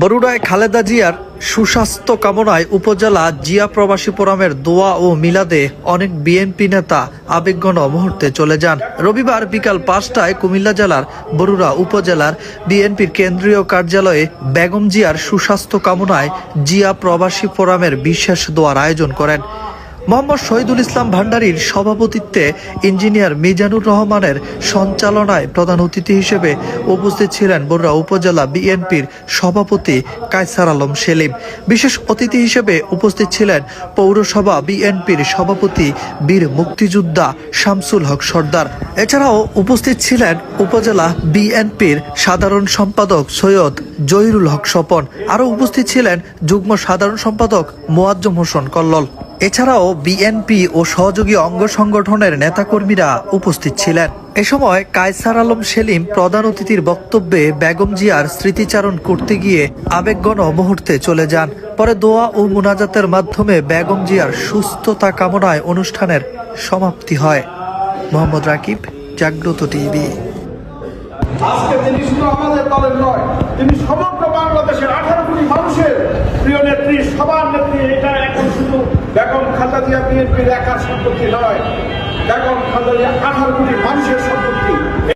বরুড়ায় খালেদা জিয়ার সুস্বাস্থ্য কামনায় উপজেলা জিয়া প্রবাসী ফোরামের দোয়া ও মিলাদে অনেক বিএনপি নেতা আবেগঘন মুহূর্তে চলে যান। রবিবার বিকাল পাঁচটায় কুমিল্লা জেলার বরুড়া উপজেলার বিএনপির কেন্দ্রীয় কার্যালয়ে বেগম জিয়ার সুস্বাস্থ্য কামনায় জিয়া প্রবাসী ফোরামের বিশেষ দোয়ার আয়োজন করেন। মোহাম্মদ শহীদুল ইসলাম ভান্ডারীর সভাপতিত্বে ইঞ্জিনিয়ার মিজানুর রহমানের সঞ্চালনায় প্রধান অতিথি হিসেবে উপস্থিত ছিলেন বরুড়া উপজেলা বিএনপির সভাপতি কায়সার আলম সেলিম। বিশেষ অতিথি হিসেবে উপস্থিত ছিলেন পৌরসভা বিএনপির সভাপতি বীর মুক্তিযোদ্ধা শামসুল হক সর্দার। এছাড়াও উপস্থিত ছিলেন উপজেলা বিএনপির সাধারণ সম্পাদক সৈয়দ জহিরুল হক স্বপন। আরও উপস্থিত ছিলেন যুগ্ম সাধারণ সম্পাদক মোয়াজ্জম হোসেন কল্লল। এছাড়াও বিএনপি ও সহযোগী অঙ্গ সংগঠনের নেতাকর্মীরা উপস্থিত ছিলেন। এ সময় কায়সার আলম সেলিম প্রধান অতিথির বক্তব্যে বেগম জিয়ার স্মৃতিচারণ করতে গিয়ে আবেগগণ মুহূর্তে চলে যান। পরে দোয়া ও মুনাজাতের মাধ্যমে বেগম জিয়ার সুস্থতা কামনায় অনুষ্ঠানের সমাপ্তি হয়। মোহাম্মদ রাকিব, জাগ্রত টিভি। আজকে তিনি শুধু আমাদের দলের নয়, তিনি সমগ্র বাংলাদেশের আঠারো কোটি মানুষের প্রিয় নেত্রী, সবার নেত্রী এটা এখন শুধু বেগম খালেদা জিয়া বিএনপির একার সম্পত্তি নয়। বেগম খালেদা আঠারো কোটি মানুষের সম্পত্তি।